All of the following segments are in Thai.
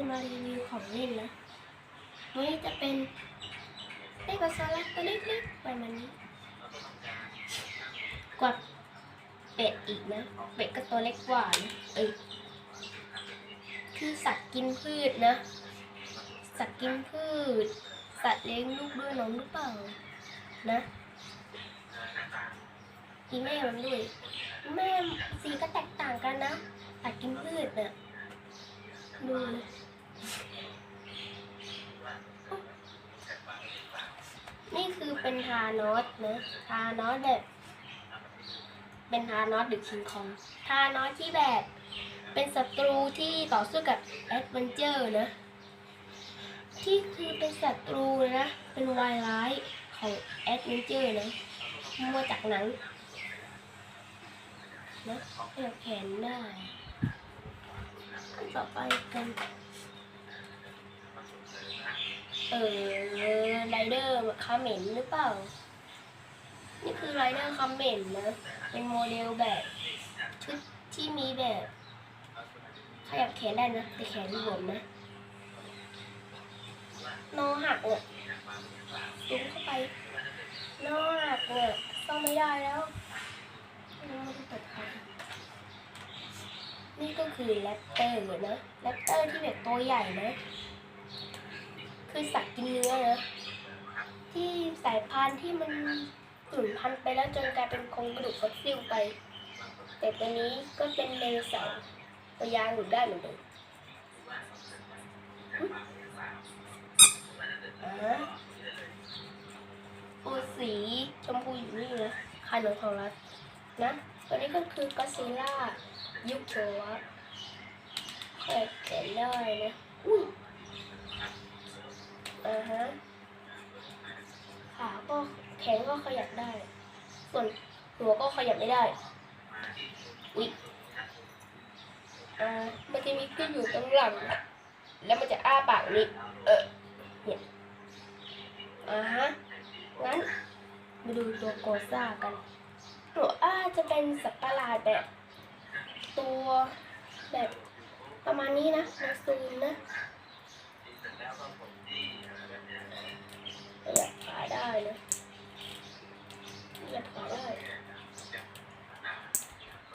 จะมารีวิวของเล่นนะวันนี้จะเป็นเล็กกว่าซาร่าตัวเล็กๆประมาณนี้กว่าเป็ดอีกนะ เป็ดก็ตัวเล็กกว่านะเอ้ยคือสัตว์กินพืชนะ สัตว์กินพืช สัตว์เลี้ยงลูกด้วยนมหรือเปล่า นะอีแม่มันด้วยแม่สีก็แตกต่างกันนะสัตว์กินพืชเนี่ยดูเลยอ เป็นทานอสนะทานอสแบบ เป็นทานอสหรือคิงคองทานอสที่แบบ เป็นศัตรูที่ต่อสู้กับแอดเวนเจอร์นะ ที่คือเป็นศัตรูนะ เป็นวายร้ายของแอดเวนเจอร์นะมาจากหนังนะขยับแขนได้ต่อไปกัน เออ เดอร์คาเมนต์หรือเปล่า นี่คือไรเดอร์คาเมนต์นะ เป็นโมเดลแบบชุดที่มีแบบขยับแขนได้นะแต่แขนรวมนะนอหักเนี่ยลุงเข้าไปนอหักเนี่ยซ่อมไม่ได้แล้วไม่รู้มันจะเปิดใครนี่ก็คือแรปเตอร์นะแรปเตอร์ที่แบบตัวใหญ่นะ คือสัตว์กินเนื้อนะายพันธุ์ที่มันสูญพันธุ์ไปแล้วจนกลายเป็นโครงกระดูกฟอสซิลไป แต่ตัวนี้ก็เป็นเดโนเสาร์ตัวยางหลุดได้เหมือนเดิมอุ๊ยอ่าโอสีชมพูอยู่นี่นะคานของรัฐนะตัวนี้ก็คือก็ซีล่ายุคโชวะแขกแขนได้นะอุ้ยอ่าฮะ ขาก็แขนก็ขยับได้ ส่วนหัวก็ขยับไม่ได้ อุ๊ยอ่ามันจะมีขึ้นอยู่ตรงหลัง แล้วมันจะอ้าปากนี้เออเนี่ยอ่าฮะ งั้นมาดูตัวโกซ่ากัน ตัวอ้าจะเป็นสัตว์ประหลาดแบบ ตัวแบบประมาณนี้นะมาซูมนะขยับขาได้นะขยับขาได้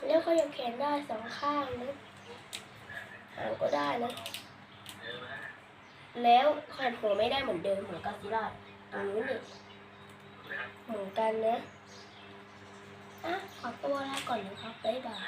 แล้วข ยังแขนได้สองข้างนะหางก็ได้นะ แล้วขยับหัวไม่ได้เหมือนเดิมเหมือนกาซิล่าตรงนี้นี่เหมือนกันนะอะขอตัวลาก่อนนะครับบ๊ายบาย